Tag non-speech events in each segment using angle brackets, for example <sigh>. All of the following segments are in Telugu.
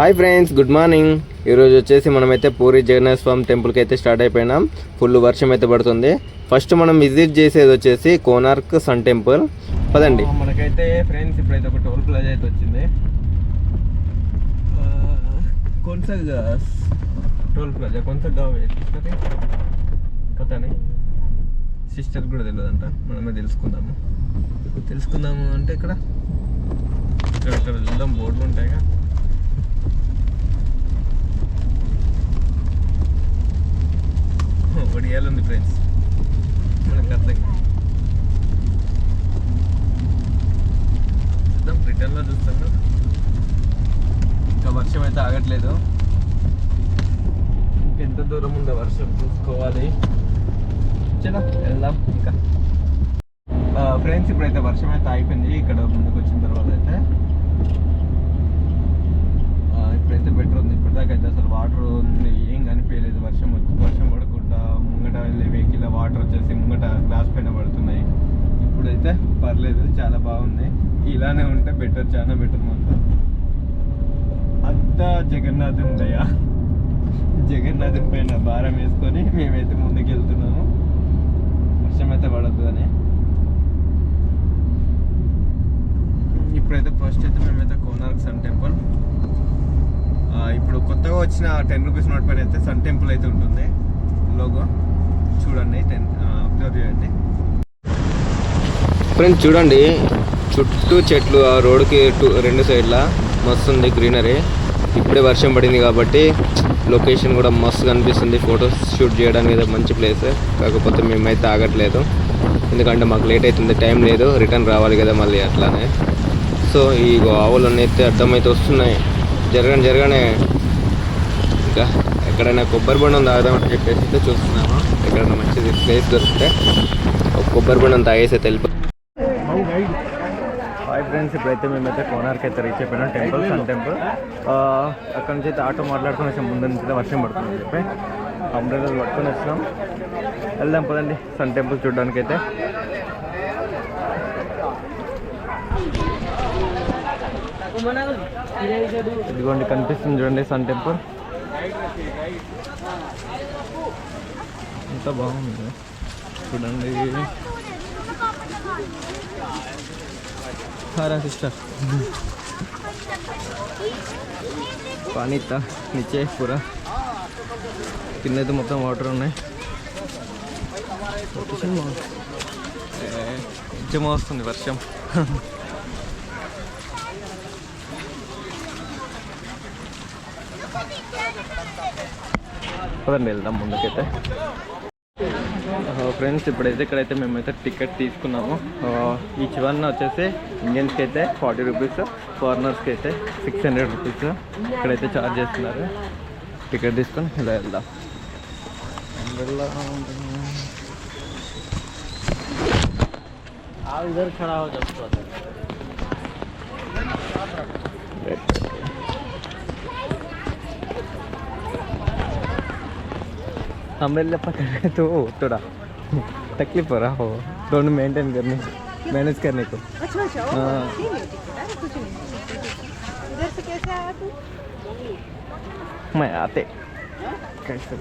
Hi friends good morning. ఈరోజు వచ్చేసి మనమైతే పూరి జగన్నాథ స్వామి టెంపుల్కి అయితే స్టార్ట్ అయిపోయినాం. ఫుల్ వర్షం అయితే పడుతుంది. ఫస్ట్ మనం విజిట్ చేసేది వచ్చేసి కోనార్క్ సన్ టెంపుల్. పదండి. మనకైతే ఫ్రెండ్స్ ఇప్పుడైతే ఒక టోల్ ప్లాజా అయితే వచ్చింది. కొన్సగా టోల్ ప్లాజా కొన్సగా కథని సిస్టర్ కూడా తెలియదంట మనమే తెలుసుకుందాము. తెలుసుకుందాము అంటే ఇక్కడ? ఇక్కడ ఇక్కడ వెళ్దాం బోర్డులు ఉంటాయిగా. ఉంది ఫ్రెండ్స్ మనకు అర్థం కాదు. చూద్దాం రిటర్న్లో చూస్తాను ఇంకా వర్షం అయితే ఆగట్లేదు. ఇంకెంత దూరం ఉందో వర్షం చూసుకోవాలి. చలో వెళ్దాం ఇంకా. ఫ్రెండ్స్ ఇప్పుడైతే వర్షం అయితే అయిపోయింది ఇక్కడ ముందుకు వచ్చిన తర్వాత అయితే. ఇప్పుడైతే బెటర్ ఉంది. ఇప్పటిదాకా అయితే అసలు వాటర్ ఉంది. ఏం కనిపించలేదు. వర్షం వచ్చి వర్షం కూడా ముంగట వెళ్ళే వెహికల్ వాటర్ వచ్చేసి ముంగట గ్లాస్ పైన పడుతున్నాయి. ఇప్పుడైతే పర్లేదు చాలా బాగుంది. ఇలానే ఉంటే బెటర్ చాలా బెటర్ మొత్తం అంతా జగన్నాథుని దయ. జగన్నాథుని పైన భారం వేసుకొని మేమైతే ముందుకు వెళ్తున్నాము వర్షం అయితే పడద్దు అని. ఇప్పుడైతే ఫస్ట్ అయితే మేమైతే కోనార్క్ సన్ టెంపుల్. ఇప్పుడు కొత్తగా వచ్చిన టెన్ రూపీస్ నోట్ పైన అయితే సన్ టెంపుల్ అయితే ఉంటుంది. బ్లాగ్ చూడండి టెన్ అబ్జర్వ్ చేయండి. ఫ్రెండ్స్ చూడండి చుట్టూ చెట్లు ఆ రోడ్కి రెండు సైడ్లా మస్తు ఉంది గ్రీనరీ. ఇప్పుడే వర్షం పడింది కాబట్టి లొకేషన్ కూడా మస్తు కనిపిస్తుంది. ఫొటోస్ షూట్ చేయడానికి అయితే మంచి ప్లేస్ కాకపోతే మేమైతే ఆగట్లేదు. ఎందుకంటే మాకు లేట్ అవుతుంది టైం లేదు. రిటర్న్ రావాలి కదా మళ్ళీ అట్లానే. సో ఈ ఆవులన్నీ అయితే అర్థమైతే వస్తున్నాయి. జరగని జరగనే. ఇంకా ఎక్కడైనా కొబ్బరి బొండం తాగుదామని చెప్పేసి అయితే చూస్తున్నాము ఎక్కడైనా మంచిది ప్లేస్ దొరికితే ఒక కొబ్బరి బొండం తాగేసి అయితే హాయ్ ఫ్రెండ్స్ ఇప్పుడైతే మేమైతే కోనార్కి అయితే రీచ్ అయిపోయినాం. టెంపుల్ సన్ టెంపుల్ అక్కడ నుంచి అయితే ఆటో మాట్లాడుకుని వచ్చాం. ముందు నుంచి వర్షం పడుతుంది చెప్పి. అంబ్రెల్లాలు పట్టుకొని వచ్చినాం. వెళ్దాం పదండి. సన్ టెంపుల్ చూడడానికి అయితే. ఇదిగోండి కనిపిస్తుంది చూడండి సన్ టెంపుల్ ఎంత బాగుంది. చూడండి. హారా సిస్టర్. పానీ ఇస్తా నిచ్చే పూరా కింద అయితే మొత్తం వాటర్ ఉన్నాయి. లొకేషన్ కొంచెం వస్తుంది వర్షం. పదండి వెళ్దాం ముందుకైతే ఫ్రెండ్స్ ఇప్పుడైతే ఇక్కడైతే మేమైతే టికెట్ తీసుకున్నాము ఈచ్ వన్ వచ్చేసి ఇండియన్స్కి అయితే ఫార్టీ రూపీస్ ఫారినర్స్కి అయితే సిక్స్ హండ్రెడ్ రూపీస్ ఇక్కడైతే ఛార్జ్ చేస్తున్నారు టికెట్ తీసుకొని ఇలా వెళ్దాం umbrella आप इधर खड़ा हो जाओ अम्ब्रेला पकड़े तो थोड़ा तकलीफ़ हो रहा हो। दोनों मेंटेन करने मैनेज करने को। अच्छा अच्छा हाँ। है है इधर से कैसे आया तू? मैं आते। कैसे?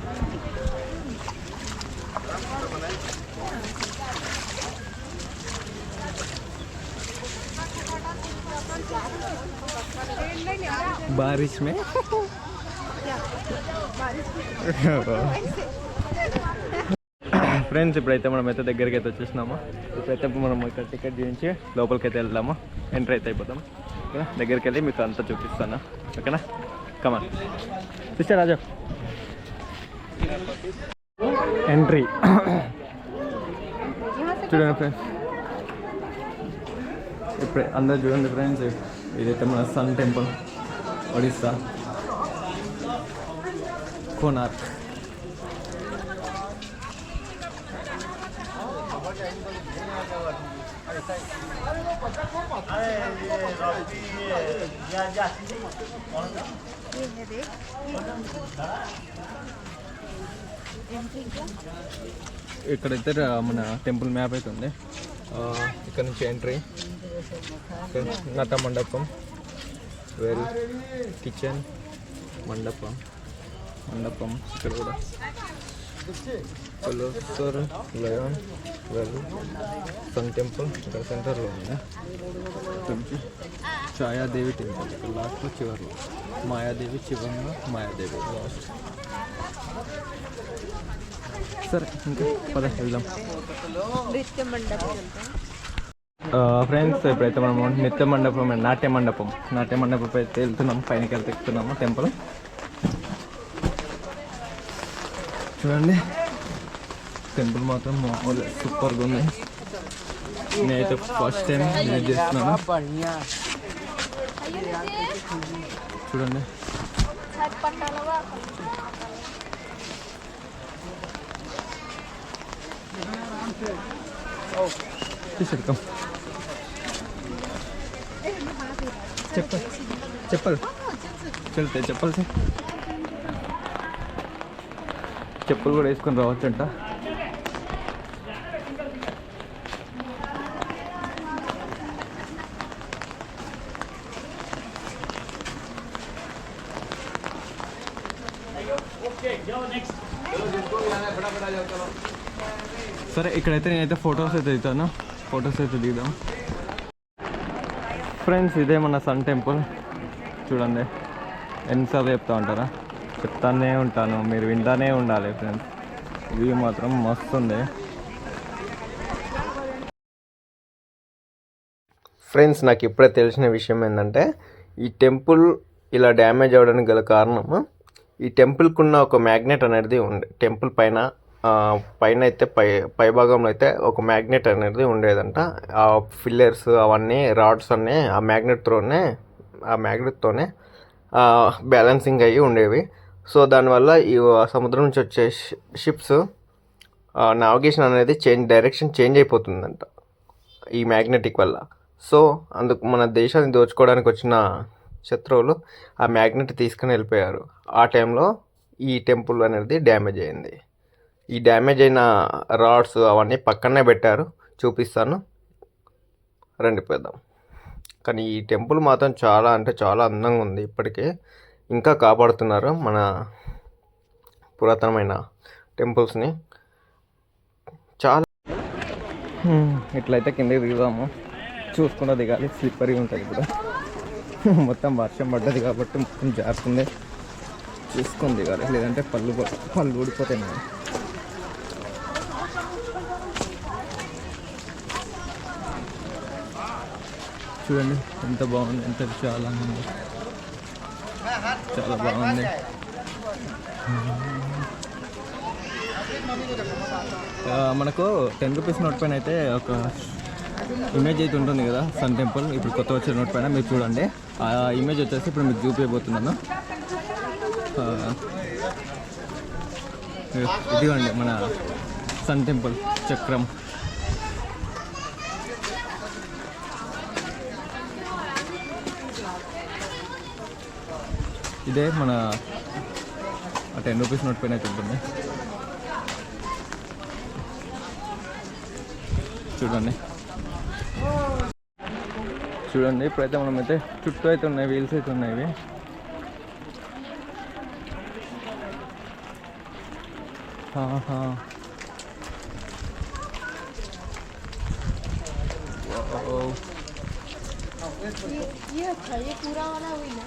बारिश में? <laughs> <laughs> ఫ్రెండ్స్ ఇప్పుడైతే మనం అయితే దగ్గరికి అయితే వచ్చేసినాము? ఇప్పుడైతే మనం ఇక్కడ టికెట్ చేయించి లోపలికి అయితే వెళ్దాము? ఎంటర్ అయితే అయిపోతాం ఓకేనా? దగ్గరికి వెళ్ళి మీకు అంతా చూపిస్తాను? ఓకేనా? Come on sister Raja entry చూడండి ఫ్రెండ్స్ ఇప్పుడు అందరు చూడండి ఫ్రెండ్స్ ఇదైతే మన సన్ టెంపుల్ ఒడిస్సా కోనార్క్ ఇక్కడైతే మన టెంపుల్ మ్యాప్ అయితే ఉంది. ఆ, ఇక్కడ నుంచి ఎంట్రీ. నట మండపం వెల్ కిచెన్ మండపం మండపం ఇక్కడ కూడా. Colossal lion well sun temple ఇక్కడ సెంటర్లో ఉంది కొంచెం ఛాయాదేవి టెంపుల్ లాస్ట్లో చివరిలో మాయాదేవి చివరిలో మాయాదేవి లాస్ట్ సరే ఇంకా పద వెళ్దాం. ఫ్రెండ్స్ ఇప్పుడైతే మనము నిత్య మండపం నాట్య మండపం నాట్య మండపం అయితే వెళ్తున్నాం పైనకి వెళ్తే ఎక్కుతున్నాము టెంపుల్ చూడండి. టెంపుల్ మాత్రం మామూలు సూపర్గా ఉంది. నేనైతే ఫస్ట్ టైం విజిట్ చేస్తున్నాను. చూడండి. తీసుకెళ్తాం చెప్పల్. చెప్పల్. చెల్తే చెప్పల్ సార్. చెప్పులు కూడా వేసుకొని రావచ్చంట. సరే ఇక్కడైతే నేనైతే ఫొటోస్ అయితే దిగుతాను. ఫొటోస్ అయితే దిగుదాం. ఫ్రెండ్స్ ఇదే మన సన్ టెంపుల్. చూడండి ఎన్నిసార్లు చెప్తా ఉంటారా? చెప్తానే ఉంటాను. మీరు వింటానే ఉండాలి ఫ్రెండ్స్ వ్యూ మాత్రం మస్తు ఉంది. ఫ్రెండ్స్ నాకు ఇప్పుడే తెలిసిన విషయం ఏంటంటే ఈ టెంపుల్ ఇలా డ్యామేజ్ అవ్వడానికి గల కారణము ఈ టెంపుల్కున్న ఒక మ్యాగ్నెట్ అనేది ఉండే టెంపుల్ పైన పైన అయితే పై పై భాగంలో అయితే ఒక మ్యాగ్నెట్ అనేది ఉండేదంట. ఆ ఫిల్లర్స్ అవన్నీ రాడ్స్ అన్నీ ఆ మ్యాగ్నెట్తోనే ఆ మ్యాగ్నెట్తోనే బ్యాలెన్సింగ్ అయ్యి ఉండేవి. సో దానివల్ల ఈ సముద్రం నుంచి వచ్చే షిప్స్ నావిగేషన్ అనేది చేంజ్ డైరెక్షన్ చేంజ్ అయిపోతుందంట. ఈ మ్యాగ్నెటిక్ వల్ల. సో అందుకు మన దేశాన్ని దోచుకోవడానికి వచ్చిన శత్రువులు ఆ మ్యాగ్నెట్ తీసుకుని వెళ్ళిపోయారు. ఆ టైంలో ఈ టెంపుల్ అనేది డ్యామేజ్ అయింది. ఈ డ్యామేజ్ అయిన రాడ్స్ అవన్నీ పక్కనే పెట్టారు. చూపిస్తాను. రండిపోదాం కానీ ఈ టెంపుల్ మాత్రం చాలా అంటే చాలా అందంగా ఉంది ఇప్పటికే. ఇంకా కాపాడుతున్నారు మన పురాతనమైన టెంపుల్స్ని. చాలా ఇట్లయితే కిందకి దిగుదాము. చూసుకుంటూ దిగాలి స్లిప్పరీ ఉంటుంది ఇప్పుడు మొత్తం వర్షం పడ్డది కాబట్టి మొత్తం జారుతుంది. చూసుకొని దిగాలి లేదంటే పళ్ళు పళ్ళు ఊడిపోతాయి మనం చూడండి ఎంత బాగుంది ఎంత విశాలంగా ఉంది. చాలా బాగుంది మనకు టెన్ రూపీస్ నోట్ పైన అయితే ఒక ఇమేజ్ అయితే ఉంటుంది కదా సన్ టెంపుల్ ఇప్పుడు కొత్త వచ్చిన నోట్ పైన మీరు చూడండి. ఆ ఇమేజ్ వచ్చేసి ఇప్పుడు మీకు చూపించబోతున్నాను ఇదిగోండి మన సన్ టెంపుల్ చక్రం. ఇదే మన టెన్ రూపీస్ నోట్ పైన అయితే ఉంటుంది చూడండి చూడండి ఇప్పుడైతే మనం అయితే చుట్టూ అయితే ఉన్నాయి వీల్స్ అయితే ఉన్నాయి ఇవి ఆహా. వావ్. ये ये अच्छा ये पूरा वाला हुई ना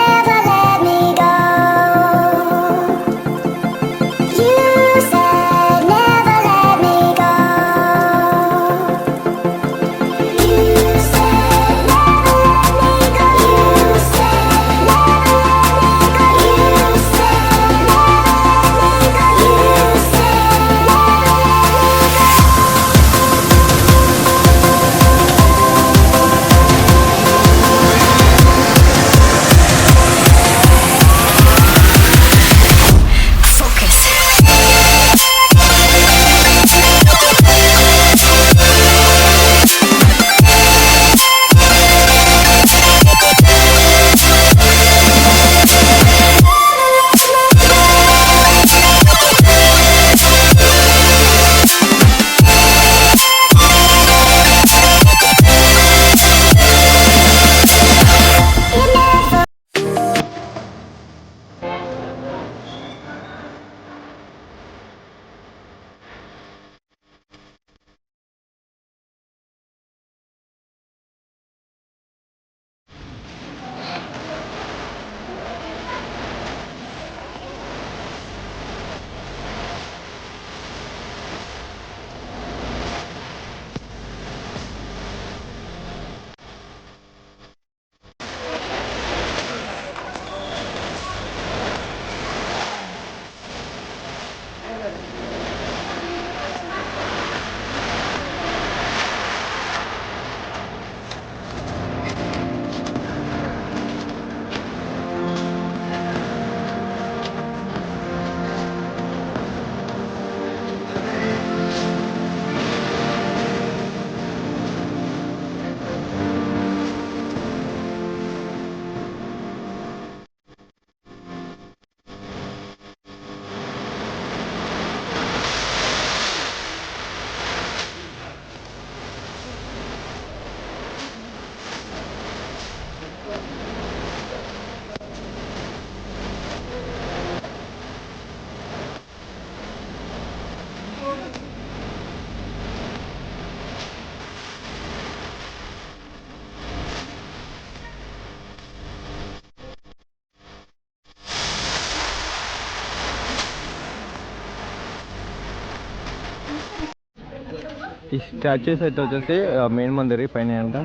ఈ స్టాచ్యూస్ అయితే వచ్చేసి మెయిన్ మందిరి పైన అంట.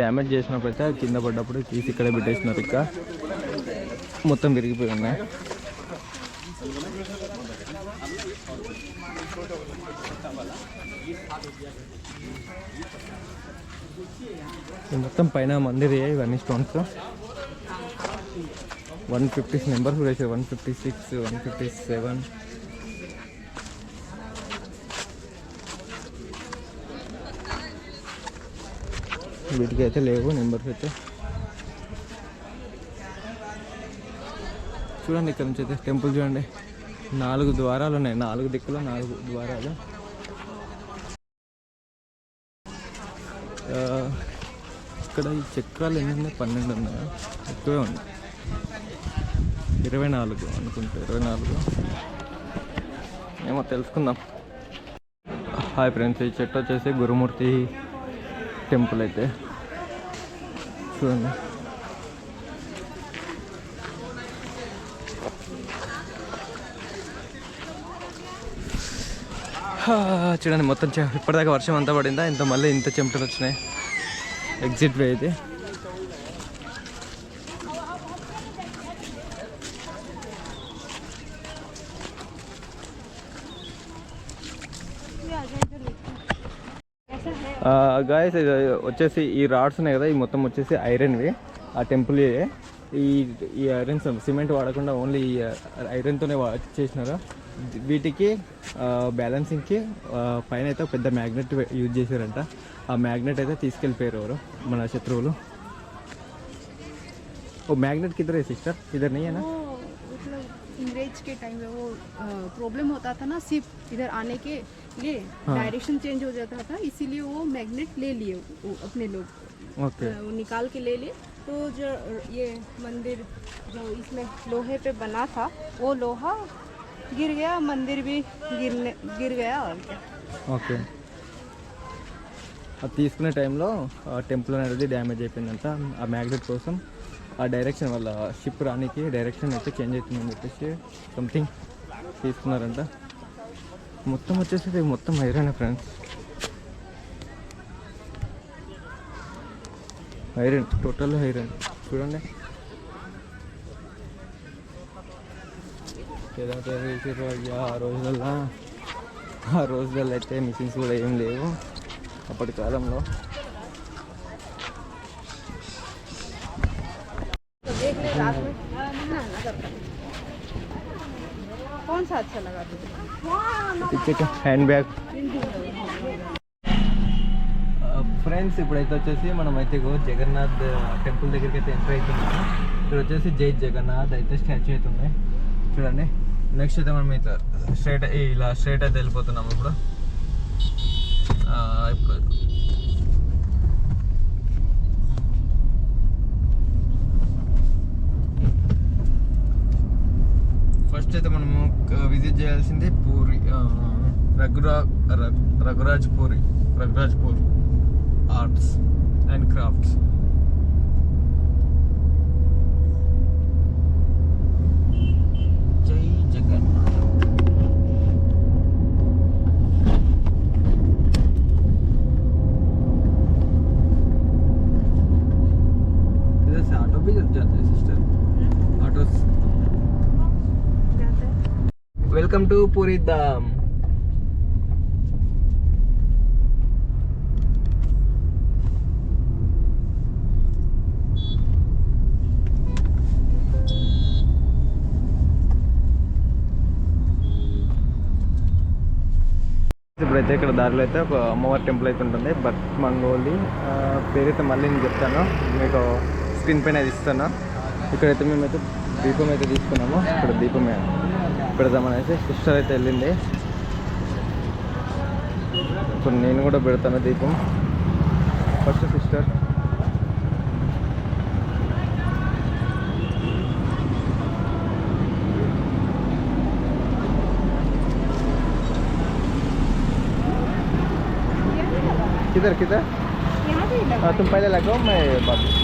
డ్యామేజ్ చేసినప్పుడు అయితే కింద పడ్డప్పుడు తీసి ఇక్కడే పెట్టేసినారు ఇక. మొత్తం విరిగిపోయి ఉన్నాయి. ఇది మొత్తం పైన మందిరి ఇవన్నీ స్టోన్స్ వన్ ఫిఫ్టీ నెంబర్స్ కూడా వేసారు. One fifty six one fifty seven వీటికి అయితే లేవు నెంబర్స్ అయితే. చూడండి ఇక్కడ నుంచి అయితే టెంపుల్ చూడండి. నాలుగు ద్వారాలు ఉన్నాయి. నాలుగు దిక్కులు నాలుగు ద్వారాలు. ఇక్కడ ఈ చక్రాలు ఎన్ని ఉన్నాయి పన్నెండు ఉన్నాయా? ఎక్కువే ఉన్నాయి. ఇరవై నాలుగు అనుకుంటా. ఇరవై నాలుగు ఏమో తెలుసుకుందాం. హాయ్ ఫ్రెండ్స్ ఈ చెట్టు వచ్చేసి గురుమూర్తి టెంపుల్ అయితే. చూడండి. హా, చూడండి మొత్తం ఇప్పటిదాకా వర్షం అంతా పడిందా? ఇంత మళ్ళీ ఇంత చెమటలు వచ్చినాయి. ఎగ్జిట్ వే అయితే. గాయస్ ఇది వచ్చేసి ఈ రాడ్స్ ఉన్నాయి కదా ఈ మొత్తం వచ్చేసి ఐరన్వి ఆ టెంపుల్ ఈ ఈ ఐరన్స్ సిమెంట్ వాడకుండా ఓన్లీ ఈ ఐరన్తోనే చేసినారు వీటికి బ్యాలెన్సింగ్కి పైన అయితే ఒక పెద్ద మ్యాగ్నెట్ యూజ్ చేశారంట ఆ మ్యాగ్నెట్ అయితే తీసుకెళ్ళిపోయారు ఎవరు మన శత్రువులు ఓ మ్యాగ్నెట్ किधर है सिस्टर इधर नहीं है ना वो मतलब अंग्रेज के टाइम में वो प्रॉब्लम होता था ना सिर्फ इधर आने के लिए हाँ। डायरेक्शन चेंज हो जाता था इसीलिए वो मैग्नेट ले लिए वो अपने लोग ओके अ, वो निकाल के ले लिए तो जो ये मंदिर जो इसमें लोहे पे बना था वो लोहा गिर गया मंदिर भी गिरने गिर गया और क्या ఓకే అది తీసుకునే టైంలో ఆ టెంపుల్ అనేది డ్యామేజ్ అయిపోయిందంట ఆ మ్యాగ్నెట్ కోసం ఆ డైరెక్షన్ వల్ల షిప్ రానికి డైరెక్షన్ అయితే చేంజ్ అవుతుందని చెప్పేసి సంథింగ్ తీసుకున్నారంట మొత్తం వచ్చేసి ఇది మొత్తం iron friends. Iron total iron. చూడండి. ఎలా తయారు చేసారు అయ్యా ఆ రోజులల్లో ఆ రోజులలో అయితే మిషన్స్ కూడా ఏం లేవు. అప్పటి కాలంలో. రాత్రి कौन सा अच्छा लगा तुझे టికెట్ హ్యాండ్ బ్యాగ్ ఫ్రెండ్స్ ఇప్పుడైతే వచ్చేసి మనం అయితే ఇగో జగన్నాథ్ టెంపుల్ దగ్గరికి అయితే ఎంటర్ అవుతున్నాము ఇక్కడ వచ్చేసి జై జగన్నాథ్ అయితే స్టాచ్యూ అయితే ఉన్నాయి చూడండి నెక్స్ట్ అయితే మనం అయితే స్ట్రైట్ ఇలా స్ట్రైట్ అయితే వెళ్ళిపోతున్నాము ఇప్పుడు ఫస్ట్ అయితే మనము విజిట్ చేయాల్సింది పూరి ఆ, రఘురా Raghu- Raghuraj Puri Raghurajpur arts and crafts జై జగన్నాథ్ है వెల్కమ్ ఇప్పుడైతే ఇక్కడ దారిలో అయితే ఒక అమ్మవారి టెంపుల్ అయితే ఉంటుంది. బట్ మంగోలి పేరైతే మళ్ళీ నేను చెప్తాను. మీకు స్క్రీన్ పైన అది ఇస్తాను. ఇక్కడైతే మేమైతే దీపం అయితే తీసుకున్నాము. ఇక్కడ దీపమే. పెడదామనేసి సిస్టర్ అయితే వెళ్ళింది ఇప్పుడు నేను కూడా పెడతాను దీపం ఫస్ట్ సిస్టర్ किधर किधर यहाँ पे ही लगा हाँ तुम पहले लगाओ मैं बात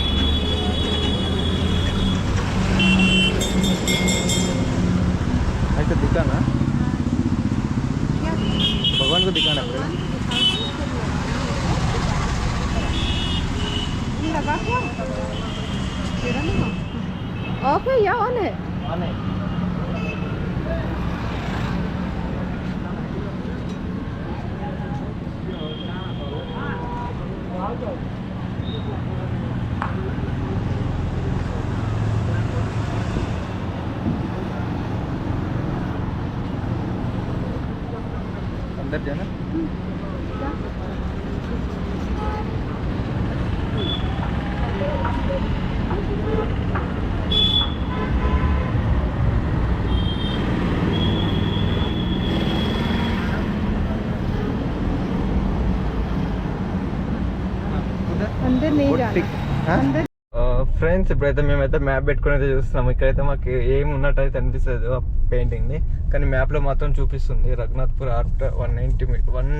ఫ్రెండ్స్ ఇప్పుడైతే మేమైతే మ్యాప్ పెట్టుకుని అయితే చూస్తున్నాము ఇక్కడైతే మాకు ఏం ఉన్నట్టు అయితే అనిపిస్తుంది ఆ పెయింటింగ్ని కానీ మ్యాప్లో మాత్రం చూపిస్తుంది Raghunathpur after one ninety one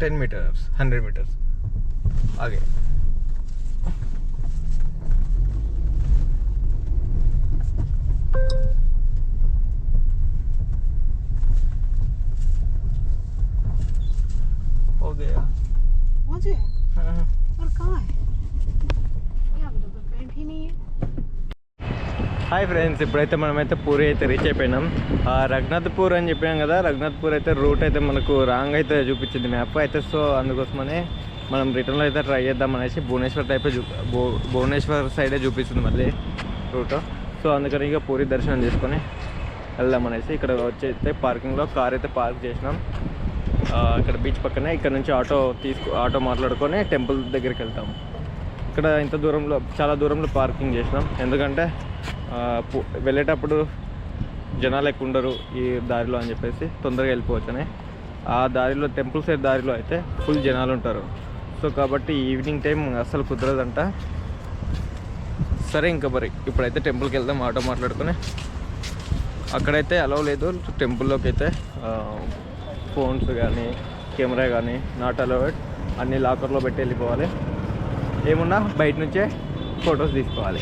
ten metres hundred metres ఆగే हो गया पहुंच गए और कहाँ है यहाँ హాయ్ ఫ్రెండ్స్ ఇప్పుడైతే మనమైతే పూరి అయితే రీచ్ అయిపోయినాం. రఘునాథ్పూర్ అని చెప్పినాం కదా రఘునాథ్పూర్ అయితే రూట్ అయితే మనకు రాంగ్ అయితే చూపించింది మ్యాప్ అయితే సో అందుకోసమనే మనం రిటర్న్లో అయితే ట్రై చేద్దాం అనేసి భువనేశ్వర్ టైప్ చూ భువనేశ్వర్ సైడే చూపిస్తుంది మళ్ళీ రూట్ సో అందుకని ఇక పూరి దర్శనం చేసుకొని వెళ్దాం అనేసి ఇక్కడ వచ్చేస్తే పార్కింగ్లో కార్ అయితే పార్క్ చేసినాం. ఇక్కడ బీచ్ పక్కనే ఇక్కడ నుంచి ఆటో తీసుకు ఆటో మాట్లాడుకొని టెంపుల్ దగ్గరికి వెళ్తాము ఇక్కడ ఇంత దూరంలో చాలా దూరంలో పార్కింగ్ చేసినాం. ఎందుకంటే వెళ్ళేటప్పుడు జనాలు ఎక్కువ ఉండరు ఈ దారిలో అని చెప్పేసి తొందరగా వెళ్ళిపోవచ్చని. ఆ దారిలో టెంపుల్ సైడ్ దారిలో అయితే ఫుల్ జనాలు ఉంటారు. సో కాబట్టి ఈవినింగ్ టైం అస్సలు కుదరదంట. సరే ఇంకా మరి ఇప్పుడైతే టెంపుల్కి వెళ్దాం ఆటో మాట్లాడుకుని. అక్కడైతే అలవ్ లేదు టెంపుల్లోకి అయితే ఫోన్స్ కానీ కెమెరా కానీ నాట్ అలౌడ్. అన్ని లాకర్లో పెట్టి వెళ్ళిపోవాలి. ఏమున్నా బయట నుంచే ఫొటోస్ తీసుకోవాలి.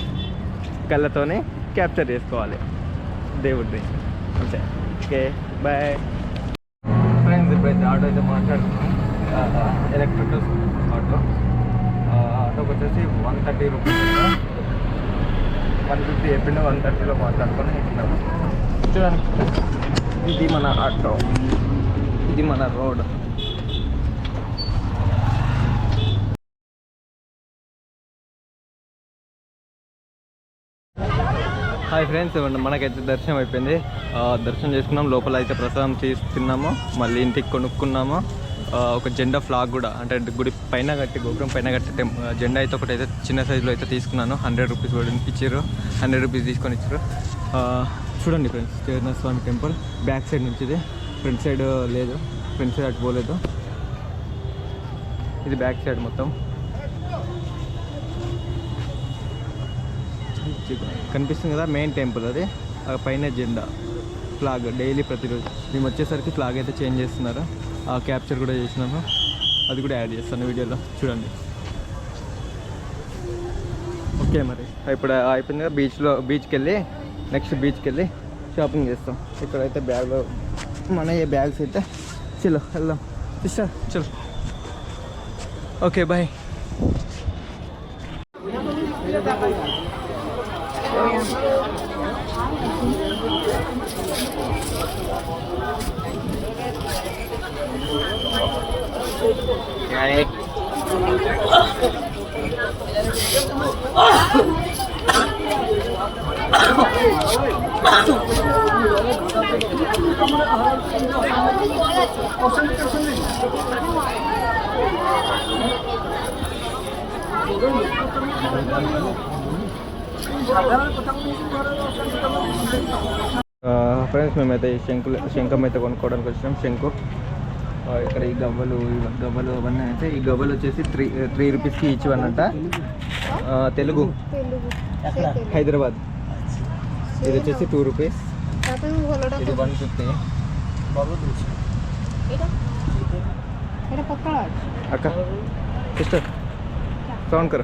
కళ్ళతోనే క్యాప్చర్ చేసుకోవాలి. దేవుడిని అంతే. Okay bye. ఫ్రెండ్స్ ఇప్పుడైతే ఆటో అయితే మాట్లాడుతున్నాం. Electrical auto. ఆటోకి వచ్చేసి one thirty rupees one fifty చెప్పిండు వన్ థర్టీలో మాట్లాడుకొని ఎక్కినాము చూడండి. ఇది మన ఆటో. ఇది మన రోడ్. హాయ్ ఫ్రెండ్స్ మనకైతే దర్శనం అయిపోయింది. దర్శనం చేసుకున్నాం లోపల అయితే ప్రసాదం తీసి తిన్నాము మళ్ళీ ఇంటికి కొనుక్కున్నాము. ఒక జెండా ఫ్లాగ్ కూడా అంటే గుడి పైన కట్టి గోపురం పైన కట్టి టెం- జెండా అయితే ఒకటి అయితే చిన్న సైజులో అయితే తీసుకున్నాను. హండ్రెడ్ రూపీస్ కూడా ఇచ్చారు. హండ్రెడ్ రూపీస్ తీసుకొని ఇచ్చారు. చూడండి friends Jagannatha Swami temple back side నుంచిది front side లేదు ఫ్రంట్ సైడ్ అటు పోలేదు. ఇది బ్యాక్ సైడ్ మొత్తం. కనిపిస్తుంది కదా మెయిన్ టెంపుల్ అది. ఆ పైన జెండా. ఫ్లాగ్ డైలీ ప్రతిరోజు. మేము వచ్చేసరికి ఫ్లాగ్ అయితే చేంజ్ చేస్తున్నారు. ఆ క్యాప్చర్ కూడా చేసినాము. అది కూడా యాడ్ చేస్తాను వీడియోలో. చూడండి. ఓకే మరి. ఇప్పుడు అయిపోయింది కదా బీచ్లో బీచ్కి వెళ్ళి నెక్స్ట్ బీచ్కి వెళ్ళి షాపింగ్ చేస్తాం. ఇక్కడైతే బ్యాగ్ మన ఏ బ్యాగ్స్ అయితే చలో వెళ్దాం. ఇస్తా చలో. ఓకే బాయ్ ఫ్రెండ్స్ మేమైతే ఈ శంకులు శంఖం అయితే కొనుక్కోవడానికి వచ్చినాం. శంకు. ఆ, ఇక్కడ ఈ గవ్వలు గవ్వలు అవన్నీ అయితే ఈ గవ్వలు వచ్చేసి త్రీ త్రీ రూపీస్కి ఇచ్చివన్నట తెలుగు. హైదరాబాద్. ఇది వచ్చేసి టూ రూపీస్. ఇది వన్ ఫిఫ్టీ. అక్క సిస్టర్ సౌండ్ కర